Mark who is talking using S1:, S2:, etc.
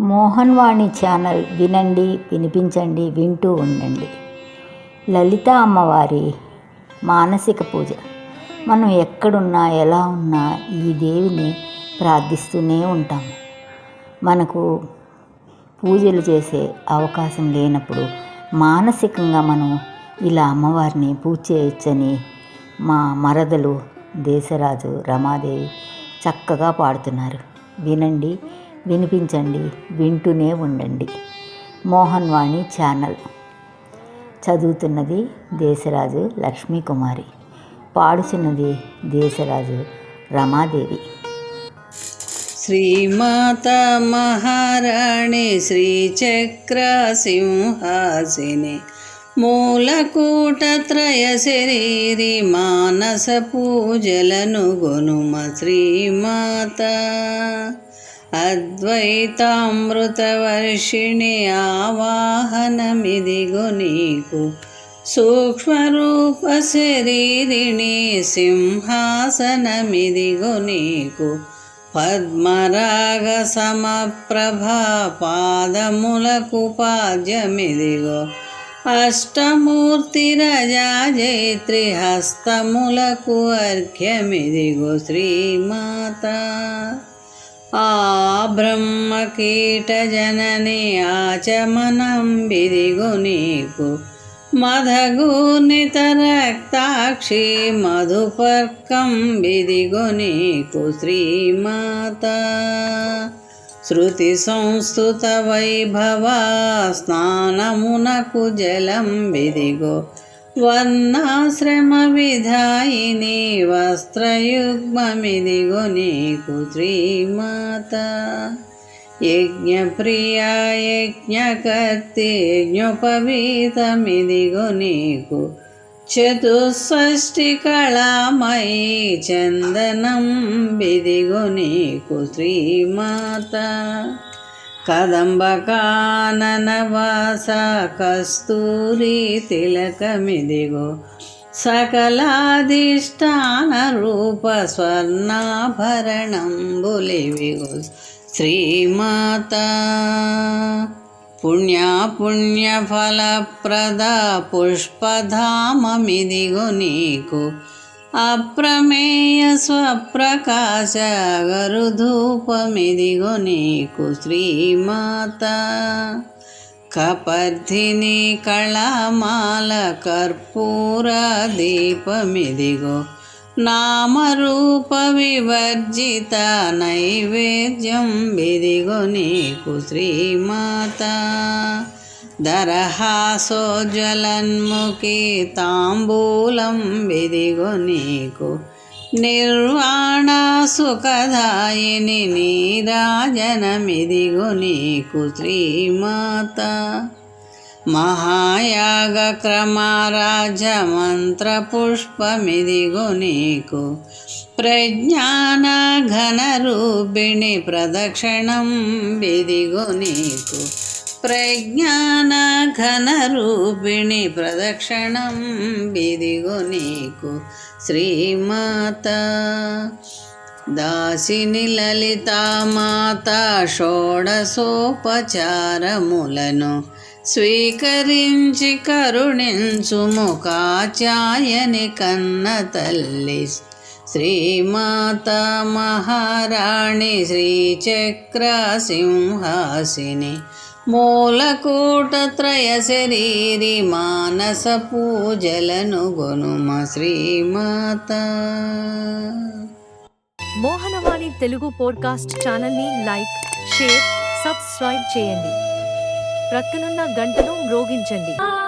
S1: Mohan Vani channel వినండి వినిపించండి వింటూ ఉండండి. లలిత అమ్మవారి మానసిక పూజ. మనం ఎక్కడున్నా ఎలా ఉన్నా ఈ దేవిని ప్రార్థిస్తూనే ఉంటాం. మనకు పూజలు చేసే అవకాశం లేనప్పుడు మానసికంగా మనం ఇలా అమ్మవారిని పూజ చేయొచ్చని మా మరదలు దేశరాజు రమాదేవి చక్కగా పాడుతున్నారు. వినండి వినిపించండి వింటూనే ఉండండి. మోహన్ వాణి ఛానల్. చదువుతున్నది దేశరాజు లక్ష్మీకుమారి. పాడుచున్నది దేశరాజు రమాదేవి.
S2: శ్రీమాత మహారాణి శ్రీచక్ర సింహాసిని మూలకూటత్రయ శరీరి మానస పూజలను గొనుమ శ్రీమాత. అద్వైతామృతవర్షిణి ఆవాహనమిదిగో నీకు. సూక్ష్మరూప శరీరిణి సింహాసనమిదిగో నీకు. పద్మరాగ సమప్రభా పాదములకు పాద్యమిదిగో. అష్టమూర్తి రజాజైత్రి హస్తములకు అర్ఘ్యమిదిగో. శ్రీమాత ఆ బ్రహ్మకీట జనని ఆచమనం విదిగు నీకు. మధగునిత రక్తాక్షి మధుపర్కం బిదిగో నీకు శ్రీమాత. శృతి సంస్థుత వైభవ స్నానమునకు జలం బిదిగో వర్ణాశ్రమ విధాయిని వస్త్రయుగ్మమిదిగో నీకు శ్రీమాత యజ్ఞప్రియా యజ్ఞకర్తి యజ్ఞోపవీతమిదిగో నీకు చతుషష్ఠి కళామయీ చందనం బిదిగో నీకు శ్రీమాత కదంబకాననవాస కస్తూరి తిలకమిదిగో సకలాధిష్టాన రూప స్వర్ణాభరణంబులివిగో శ్రీమాత పుణ్యాపుణ్యఫలప్రద పుష్పధామమిదిగో నీకు అప్రమేయ స్వప్రకాశ గరుధూపమిదిగో నీకు శ్రీమాత. కపర్ధిని కళమాల కర్పూర దీపమిదిగో నామరూప వివర్జిత నైవేద్యం విదిగో నీకు శ్రీమాత. దరహాసోజ్వలన్ముఖి తాంబూలం బిదిగో నీకు. నిర్వాణ సుఖదాయిని నీరాజనమిదిగో నీకు శ్రీమాత. మహాయాగ క్రమారాజ మంత్ర పుష్పమిదిగో నీకు. ప్రజ్ఞాన ఘన రూపిణి ప్రదక్షిణం బిదిగో నీకు. ప్రజ్ఞాన ఘన రూపిణి ప్రదక్షిణం విదిగో నీకు శ్రీమాత. దాసిని లలితామాత షోడసోపచారములను స్వీకరించి కరుణించు ముఖాచాయని కన్న తల్లి శ్రీమాత మహారాణి శ్రీచక్ర సింహాసిని మూలకూటత్రయ శరీరి మానస పూజలను గొనుమ శ్రీమాత.
S3: మోహనవాణి తెలుగు పోడ్కాస్ట్ ఛానల్ని లైక్ షేర్ సబ్స్క్రైబ్ చేయండి. ప్రక్కనున్న గంటను మ్రోగించండి.